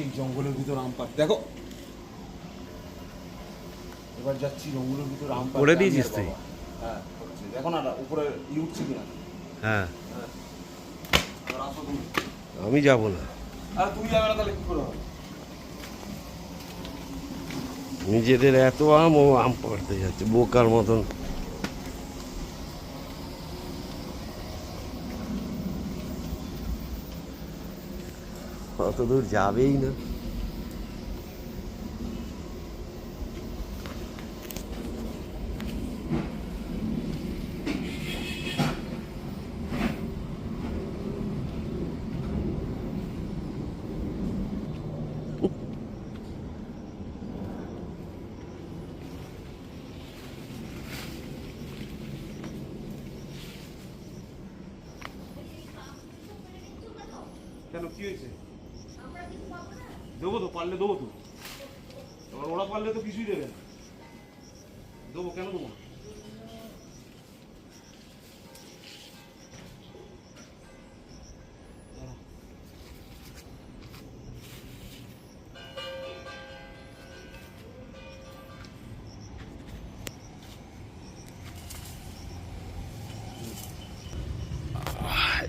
এই জঙ্গলের ভিতর আম পাড় দেখো। এবার যাচ্ছি জঙ্গলের ভিতর আম করে দিয়েছিস তুই? হ্যাঁ করছি। দেখো না উপরে কিনা? হ্যাঁ। আমি যাব না। আর তুমি যাবে না তাহলে কি করে হবে? নিজেদের এত আম ও আম পাড়তে যাচ্ছে বোকার মতন। অত দূর যাবেই না কেন কি হয়েছে দেবো তো, পারলে দেবো তো এবার ওরা পারলে তো কিছুই দেবে না দেবো, কেন দেবো না?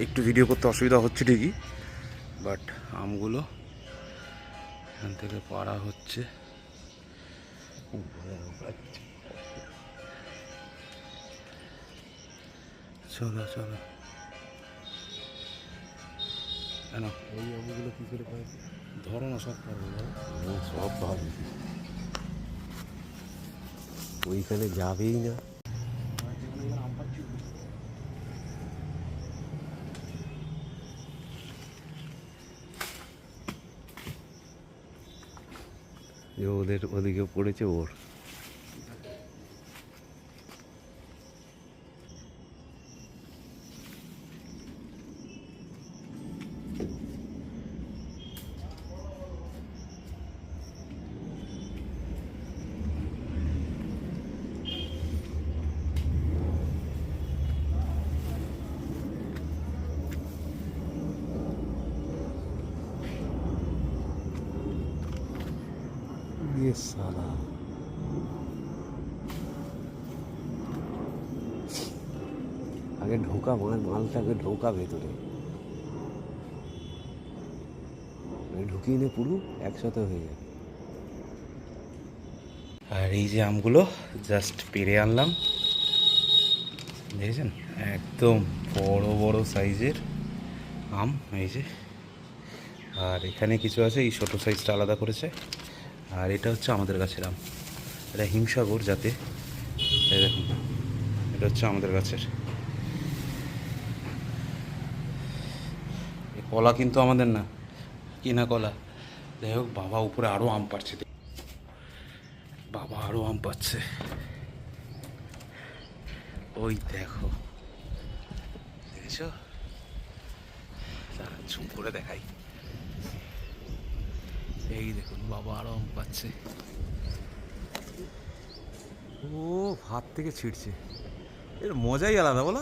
একটু ভিডিও করতে অসুবিধা হচ্ছে ঠিকই বাট আমগুলো এখান থেকে পাড়া হচ্ছে। চলো চলো। কেন? ওই কি করে ধরো না, সব পারব ওইখানে যাবেই না। যে ওদের ওদিকে পড়েছে ওর। ইয়ে সালা আগে ঢোকা, মাল, মালটাকে ঢোকা ভেতরে। ঢুকিয়ে নে পুরো একসাথে হয়ে যাবে। আর এই যে আমগুলো জাস্ট পেরে আনলাম। দেখেছেন? একদম বড় বড় সাইজের আম, এই যে। আর এখানে কিছু আছে, এই ছোটো সাইজটা আলাদা করেছে। আর এটা হচ্ছে আমাদের গাছের আম। এটা হিমসাগর যাতে দেখুন, এটা হচ্ছে আমাদের গাছের। কলা কিন্তু আমাদের না, কিনা কলা। যাই হোক, বাবা উপরে আরও আম পাচ্ছে বাবা আরও আম পাচ্ছে ওই দেখো। দেখেছ? চুপ করে দেখাই। এই দেখুন বাবা আরাম পাচ্ছে। ও হাত থেকে ছিটছে এর মজাই আলাদা বলো।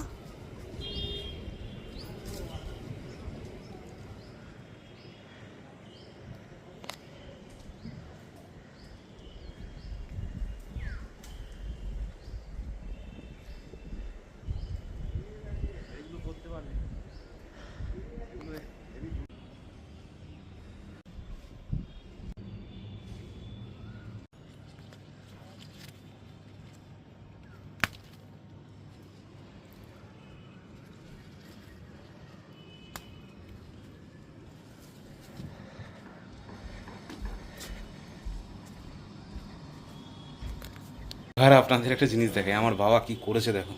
আর আপনাদের একটা জিনিস দেখে আমার বাবা কি করেছে দেখো।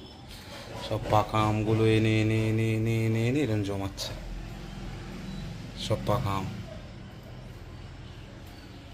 সব পাকা আমগুলো এনে এনে এনে এনে এনে এনে এরকম জমাচ্ছে। সব পাকা আম।